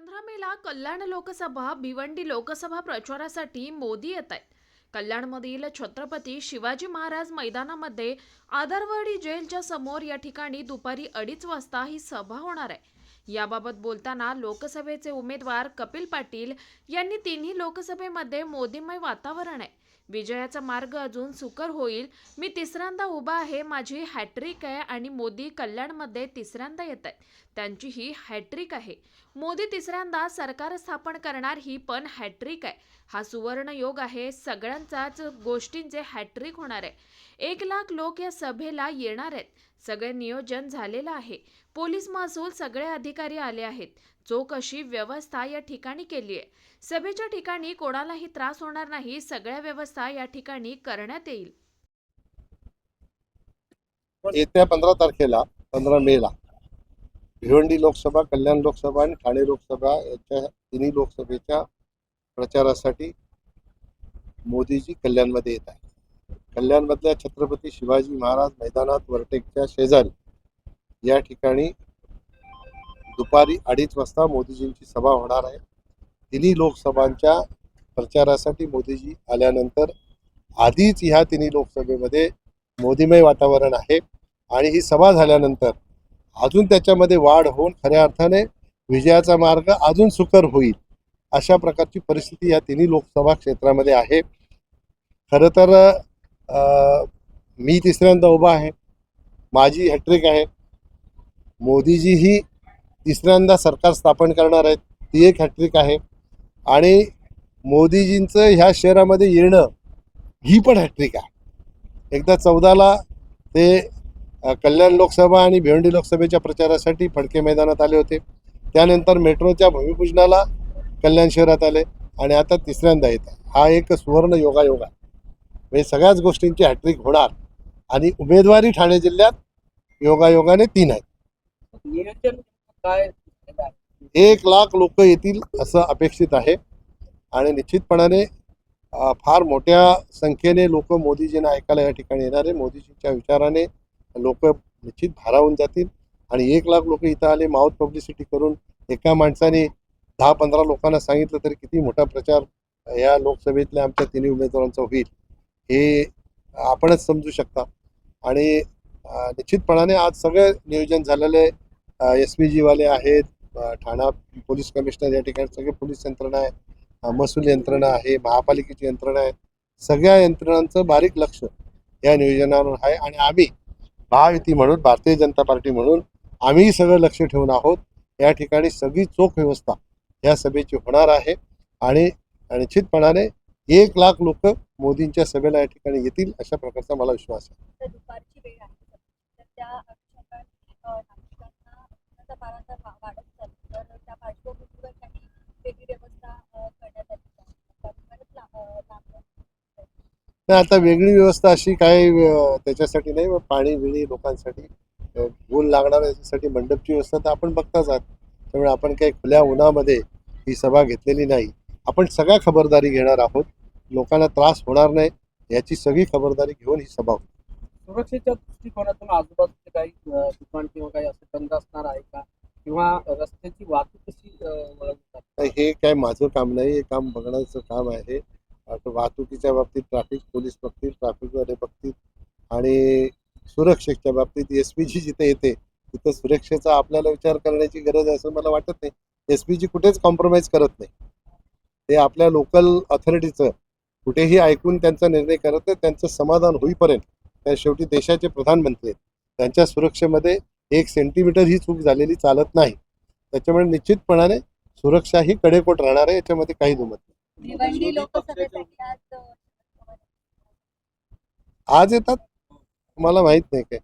पंधरा मेला कल्याण लोकसभा भिवंडी लोकसभा प्रचारासाठी मोदी येत आहेत. कल्याणमधील छत्रपती शिवाजी महाराज मैदानामध्ये आदरवाडी जेलच्या समोर या ठिकाणी दुपारी अडीच वाजता ही सभा होणार आहे. याबाबत बोलताना लोकसभेचे उमेदवार कपिल पाटील यांनी तिन्ही लोकसभेमध्ये मोदीमय वातावरण आहे. विजयाचा मार्ग अजून सुकर होईल. मी तिसऱ्यांदा उभा आहे. माझी हॅट्रिक आहे आणि मोदी कल्याणमध्ये तिसऱ्यांदा येत आहेत. त्यांची ही हॅट्रिक आहे. मोदी तिसऱ्यांदा सरकार स्थापन करणार ही पण हॅट्रिक आहे. हा सुवर्ण योग आहे. सगळ्यांचाच गोष्टींचे हॅट्रिक होणार आहे. एक लाख लोक या सभेला येणार आहेत. सगळे नियोजन झालेलं आहे. पोलीस महसूल सगळे अधिकारी आले आहेत. चौकशी व्यवस्था या ठिकाणी केली आहे. सभेच्या ठिकाणी कोणालाही त्रास होणार नाही सगळ्या व्यवस्था या ठिकाणी करण्यात येईल. येत्या पंधरा तारखेला पंधरा मेला भिवंडी लोकसभा कल्याण लोकसभा आणि ठाणे लोकसभा याच्या तिन्ही लोकसभेच्या प्रचारासाठी मोदीजी कल्याणमध्ये येत आहे कल्याणमधल्या छत्रपती शिवाजी महाराज मैदानात वरटेकच्या शेजारी या ठिकाणी दुपारी अडीच वाजता मोदीजींची सभा होणार आहे. तिन्ही लोकसभांच्या प्रचारासाठी मोदीजी आल्यानंतर आधीच ह्या तिन्ही लोकसभेमध्ये मोदीमय वातावरण आहे आणि ही सभा झाल्यानंतर अजून त्याच्यामध्ये वाढ होऊन खऱ्या अर्थाने विजयाचा मार्ग अजून सुकर होईल अशा प्रकारची परिस्थिती या तिन्ही लोकसभा क्षेत्रामध्ये आहे. खरं तर मी तिसऱ्यांदा उभा आहे. माझी हॅट्रिक आहे. मोदीजी ही तिसऱ्यांदा सरकार स्थापन करणार आहेत ती एक हॅट्रिक आहे. आणि मोदीजींचं ह्या शहरामध्ये येणं ही पण हॅट्रिक आहे. एकदा चौदाला ते कल्याण लोकसभा आणि भिवंडी लोकसभेच्या प्रचारासाठी फडके मैदानात आले होते. त्यानंतर मेट्रोच्या भूमिपूजनाला कल्याण शहरात आले आणि आता तिसऱ्यांदा येत हा एक सुवर्ण योगायोग आहे. म्हणजे सगळ्याच गोष्टींची हॅट्रिक होणार. आणि उमेदवारी ठाणे जिल्ह्यात योगायोगाने तीन आहेत. नियोजन काय? एक लाख लोक येतील असं अपेक्षित आहे. आणि निश्चितपणाने फार मोठ्या संख्येने लोक मोदीजींना ऐकायला या ठिकाणी येणार आहे. मोदीजींच्या विचाराने लोक निश्चित भारावून जातील. आणि एक लाख लोक इथं आले माउथ पब्लिसिटी करून एका माणसाने दहा पंधरा लोकांना सांगितलं तरी किती मोठा प्रचार या लोकसभेतल्या आमच्या तिन्ही उमेदवारांचा होईल. हे आपणच समजू शकता. आणि निश्चितपणाने आज सगळं नियोजन झालेलं आहे एस पी जीवाले आहेत ठाणा पोलीस कमिशनर या ठिकाणी सगळे पोलीस यंत्रणा आहे महसूल यंत्रणा आहे महापालिकेची यंत्रणा आहे सगळ्या यंत्रणांचं बारीक लक्ष या नियोजनावर आहे आणि आम्ही महायुती म्हणून भारतीय जनता पार्टी म्हणून आम्ही सगळं लक्ष ठेवून आहोत. या ठिकाणी सगळी चोख व्यवस्था या सभेची होणार आहे आणि निश्चितपणाने एक लाख लोक मोदींच्या सभेला या ठिकाणी येतील अशा प्रकारचा मला विश्वास आहे तर दुपारची वेळ आहे तर त्या अनुषंगाने अ, नागरिकांना उष्णता पारा जर वा- वाढत चालली तर त्या पार्श्वभूमीवर काही वेगळी व्यवस्था अ, करण्यात आली आहे. त्यामुळेच ला- अ, लांब- नाही आता वेगळी व्यवस्था अशी काय अं, त्याच्यासाठी नाही पाणी बिणी लोकांसाठी ऊन लागणार याच्यासाठी मंडपची व्यवस्था तर आपण बघताच आहात. त्यामुळे आपण काही खुल्या उन्हामध्ये ही सभा घेतलेली नाही. आपण सगळ्या खबरदारी घेणार आहोत. लोकांना त्रास होणार नाही. याची सगळी खबरदारी घेऊन ही सभा होईल. सुरक्षेच्या दृष्टिकोनातून आजूबाजूचे काही दुकान किंवा काही असं बंद असणार आहे का? किंवा रस्त्याची वाहतूक कशी तर हे काय माझं काम नाही. हे काम बघण्याचं काम आहे. वाहतुकीच्या बाबतीत ट्रॅफिक पोलीस बघतील ट्रॅफिकवाले बघतील. आणि सुरक्षेच्या बाबतीत एस पी जी जिथे येते तिथं सुरक्षेचा आपल्याला विचार करण्याची गरज आहे असं मला वाटत नाही. एस पी जी कुठेच कॉम्प्रोमाइज करत नाही. ते आपल्या लोकल ऑथॉरिटीचं कुठेही ऐकून त्यांचा निर्णय करत नाही त्यांचं समाधान होईपर्यंत. त्या शेवटी देशाचे प्रधानमंत्री आहेत. त्यांच्या सुरक्षेमध्ये एक सेंटीमीटर ही चूक झालेली चालत नाही. त्याच्यामुळे निश्चितपणाने सुरक्षा ही कडेकोट राहणार आहे याच्यामध्ये काही दुमत नाही. भिवंडी लोकसभेसाठी आज आज येतात? मला माहीत नाही काय